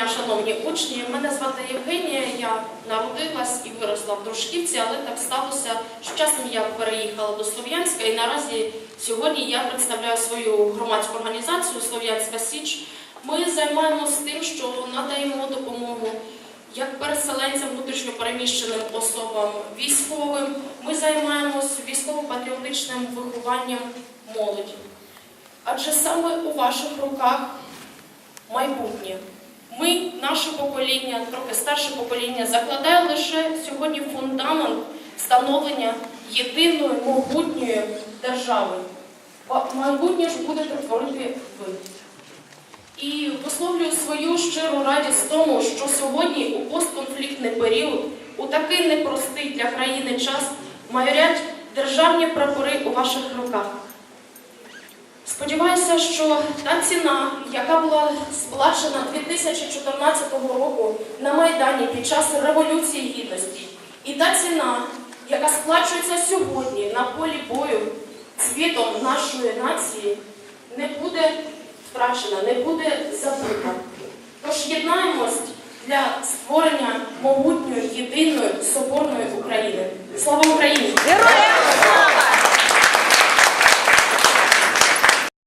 дня, шановні учні. Мене звати Євгенія. Я народилась і виросла в Дружківці, але так сталося, що часом я переїхала до Слов'янська і наразі сьогодні я представляю свою громадську організацію Слов'янська Січ. Ми займаємося тим, що надаємо допомогу як переселенцям, внутрішньопереміщеним особам, військовим. Ми займаємося військово-патріотичним вихованням молоді. Адже саме у ваших руках майбутнє. Ми, наше покоління, трохи старше покоління, закладає лише сьогодні фундамент встановлення єдиної могутньої держави. Майбутнє ж будете творити ви. І висловлюю свою щиру радість тому, що сьогодні у постконфліктний період, у такий непростий для країни час, майорять державні прапори у ваших руках. Сподіваюся, що та ціна, яка була сплачена 2014 року на Майдані під час Революції Гідності, і та ціна, яка сплачується сьогодні на полі бою цвітом нашої нації, не буде втрачена, не буде забута. Тож єднаємось для створення могутньої, єдиної, соборної